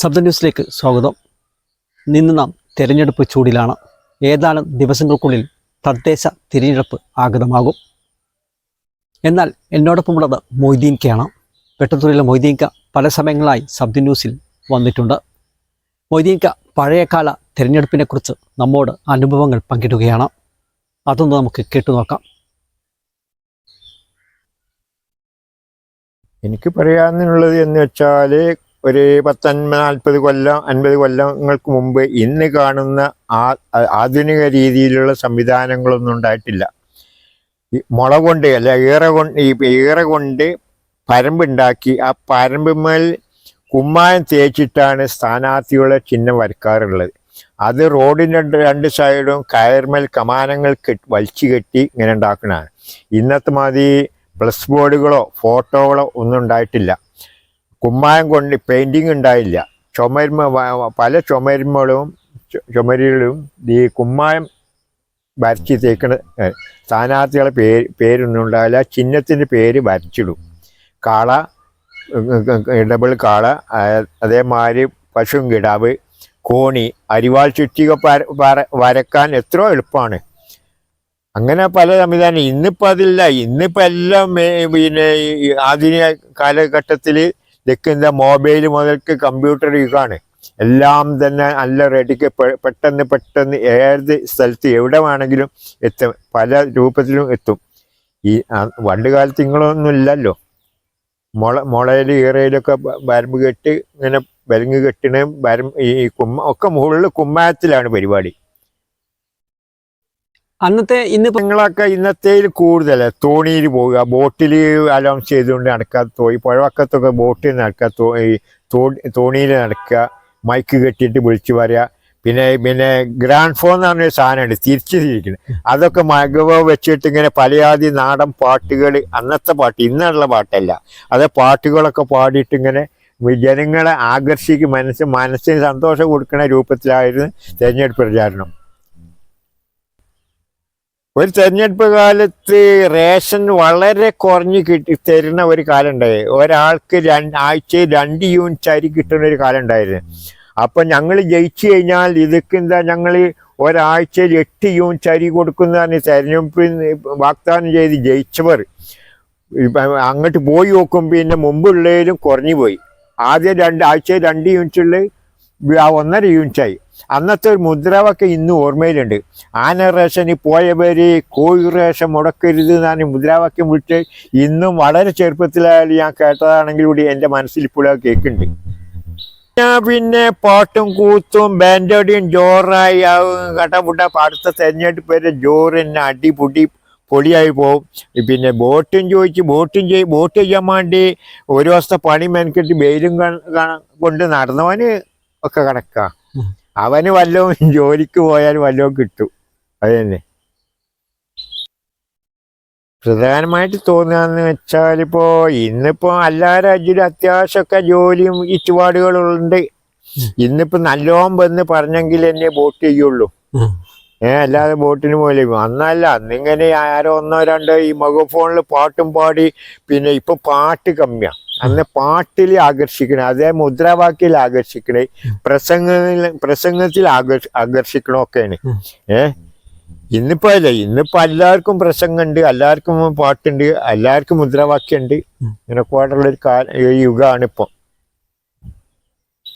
ശബ്ദ ന്യൂസിലേക്ക് സ്വാഗതം. നിന്ന് നാം തിരഞ്ഞെടുപ്പ് ചൂടിലാണ്. ഏതാനും ദിവസങ്ങൾക്കുള്ളിൽ തദ്ദേശ തിരഞ്ഞെടുപ്പ് ആഗതമാകും. എന്നാൽ എന്നോടൊപ്പമുള്ളത് മൊയ്തീൻ കെയാണ് വെട്ടത്തൂരിലെ മൊയ്തീൻ പല സമയങ്ങളായി ശബ്ദ ന്യൂസിൽ വന്നിട്ടുണ്ട്. മൊയ്തീൻ പഴയകാല തിരഞ്ഞെടുപ്പിനെക്കുറിച്ച് നമ്മോട് അനുഭവങ്ങൾ പങ്കിടുകയാണ്. അതൊന്ന് നമുക്ക് കേട്ടു നോക്കാം. എനിക്ക് പറയാനുള്ളത് എന്ന് വെച്ചാൽ ഒരു പത്തൊൻപത് നാൽപ്പത് കൊല്ലം അൻപത് കൊല്ലങ്ങൾക്ക് മുമ്പ് ഇന്ന് കാണുന്ന ആ ആധുനിക രീതിയിലുള്ള സംവിധാനങ്ങളൊന്നും ഉണ്ടായിട്ടില്ല. മുള കൊണ്ട് അല്ല ഈറ കൊണ്ട് ഈറ കൊണ്ട് പരമ്പുണ്ടാക്കി ആ പരമ്പുമേൽ കുമ്മായം തേച്ചിട്ടാണ് സ്ഥാനാർത്ഥികളെ ചിഹ്നം വരക്കാറുള്ളത്. അത് റോഡിന്റെ രണ്ട് രണ്ട് സൈഡും കയർമേൽ കമാനങ്ങൾ കെട്ടി വലിച്ചു കെട്ടി ഇങ്ങനെ ഉണ്ടാക്കുന്നതാണ് ഇന്നത്തെ മാതിരി പ്ലസ് ബോർഡുകളോ ഫോട്ടോകളോ ഒന്നും ഉണ്ടായിട്ടില്ല. കുമ്മായം കൊണ്ട് പെയിന്റിങ് ഉണ്ടായില്ല. ചുമരുമ പല ചുമരുമകളും ചുമരുകളും ഈ കുമ്മായം വരച്ച് തേക്കണ സ്ഥാനാർത്ഥികളെ പേര് പേരൊന്നും ഉണ്ടാവില്ല ചിഹ്നത്തിന്റെ പേര് വരച്ചിടും. കാള ഡബിൾ കാള അതേമാതിരി പശുവും കിടാവ് കോണി അരിവാൾ ചുറ്റിക വരക്കാൻ എത്രയോ എളുപ്പമാണ്. അങ്ങനെ പല സംവിധാനം. ഇന്നിപ്പോൾ അതില്ല. ഇന്നിപ്പോൾ എല്ലാം പിന്നെ ആധുനിക കാലഘട്ടത്തിൽ നിൽക്കുന്ന മൊബൈൽ മുതൽക്ക് കമ്പ്യൂട്ടർ യുഗമാണ് എല്ലാം തന്നെ നല്ല റെഡിക്ക് പെട്ടെന്ന് പെട്ടെന്ന് ഏത് സ്ഥലത്ത് എവിടെ വേണമെങ്കിലും എത്തും പല രൂപത്തിലും എത്തും. ഈ പണ്ട് കാലത്ത് ഇങ്ങളൊന്നും ഇല്ലല്ലോ. മുള മുളയിൽ ഈറയിലൊക്കെ വരമ്പ് കെട്ടി ഇങ്ങനെ വരങ്ങ് കെട്ടിണ വരം ഈ കുമ്മ ഒക്കെ മുകളിൽ കുമ്മായത്തിലാണ് പരിപാടി. അന്നത്തെ ഇന്ന് നിങ്ങളൊക്കെ ഇന്നത്തേൽ കൂടുതൽ തോണിയിൽ പോവുക ബോട്ടിൽ അലോൺസ് ചെയ്തുകൊണ്ട് നടക്കുക തോയി പുഴവക്കത്തൊക്കെ ബോട്ടിൽ നടക്കുക തോണിയിൽ നടക്കുക മൈക്ക് കെട്ടിയിട്ട് വിളിച്ചു പറയുക പിന്നെ പിന്നെ ഗ്രാൻഡ് ഫോൺ എന്ന് പറഞ്ഞൊരു സാധനമുണ്ട് തിരിച്ചു തിരിക്കുന്നത് അതൊക്കെ മകവ വെച്ചിട്ട് ഇങ്ങനെ പലയാതി നാടൻ പാട്ടുകൾ അന്നത്തെ പാട്ട് ഇന്നുള്ള പാട്ടല്ല. അത് പാട്ടുകളൊക്കെ പാടിയിട്ട് ഇങ്ങനെ ജനങ്ങളെ ആകർഷിക്കും മനസ്സ് മനസ്സിന് സന്തോഷം കൊടുക്കുന്ന രൂപത്തിലായിരുന്നു തിരഞ്ഞെടുപ്പ് പ്രചാരണം. ഒരു തെരഞ്ഞെടുപ്പ് കാലത്ത് റേഷൻ വളരെ കുറഞ്ഞ് കിട്ടി തരുന്ന ഒരു കാലം ഉണ്ടായി. ഒരാൾക്ക് രണ്ട് ആഴ്ചയിൽ രണ്ട് യൂണിറ്റ് അരി കിട്ടുന്ന ഒരു കാലം ഉണ്ടായിരുന്നു. അപ്പം ഞങ്ങൾ ജയിച്ചു കഴിഞ്ഞാൽ ഇതൊക്കെ എന്താ ഞങ്ങൾ ഒരാഴ്ചയിൽ എട്ട് യൂണിറ്റ് അരി കൊടുക്കുന്നതാണ് തെരഞ്ഞെടുപ്പ് വാഗ്ദാനം ചെയ്ത് ജയിച്ചവർ. അങ്ങോട്ട് പോയി നോക്കും പിന്നെ മുമ്പുള്ളതിലും കുറഞ്ഞു പോയി. ആദ്യം രണ്ട് ആഴ്ചയിൽ രണ്ട് യൂണിറ്റുള്ള ആ ഒന്നര യൂണിറ്റായി. അന്നത്തെ ഒരു മുദ്രാവാക്യം ഇന്നും ഓർമ്മയിലുണ്ട്. ആന റേഷനിൽ പോയവര് കോഴി റേഷൻ മുടക്കരുത് എന്നാണ് മുദ്രാവാക്യം വിട്ട് ഇന്നും വളരെ ചെറുപ്പത്തിലായാലും ഞാൻ കേട്ടതാണെങ്കിൽ കൂടി എന്റെ മനസ്സിൽ ഇപ്പോഴും കേൾക്കുന്നുണ്ട്. ഞാൻ പിന്നെ പാട്ടും കൂത്തും ബാൻഡോടിയും ജോറായി കട്ടപുട്ട അടുത്ത തെരഞ്ഞെടുപ്പ് വരെ ജോറിന് അടിപൊടി പൊടിയായി പോകും പിന്നെ ബോട്ടും ചോദിച്ച് ബോട്ടും ചെയ് ബോട്ട് ചെയ്യാൻ വേണ്ടി ഒരു ദിവസത്തെ പണി മെനക്കെട്ട് വെയിലും കൊണ്ട് നടന്നവന് ഒക്കെ കണക്കാ. അവന് വല്ലതും ജോലിക്ക് പോയാൽ വല്ലതും കിട്ടും. അത് തന്നെ. പ്രധാനമായിട്ട് തോന്നുകയെന്ന് വെച്ചാൽ ഇപ്പോൾ ഇന്നിപ്പോൾ എല്ലാ രാജ്യത്തിലും അത്യാവശ്യമൊക്കെ ജോലിയും ചുറ്റുപാടുകളുണ്ട് ഇന്നിപ്പോൾ നല്ലോം വന്ന് പറഞ്ഞെങ്കിൽ എന്നെ വോട്ട് ചെയ്യുള്ളൂ. ഏ അല്ലാതെ ബോട്ടിന് പോലെ അന്നല്ല അന്നിങ്ങനെ ആരോ ഒന്നോ രണ്ടോ ഈ മൊബൈൽ ഫോണിൽ പാട്ടും പാടി പിന്നെ ഇപ്പം പാട്ട് കമ്മിയാ. അന്ന് പാട്ടിൽ ആകർഷിക്കണേ അതേ മുദ്രാവാക്യത്തിൽ ആകർഷിക്കണേ പ്രസംഗത്തിൽ പ്രസംഗത്തിൽ ആകർഷ ആകർഷിക്കണമൊക്കെയാണ്. ഏ? ഇന്നിപ്പോ അല്ല ഇന്നിപ്പോ എല്ലാവർക്കും പ്രസംഗമുണ്ട് എല്ലാവർക്കും പാട്ടുണ്ട് എല്ലാവർക്കും മുദ്രാവാക്യം ഉണ്ട് ഇങ്ങനെ പാടുള്ള ഒരു കാല ഒരു യുഗമാണ് ഇപ്പം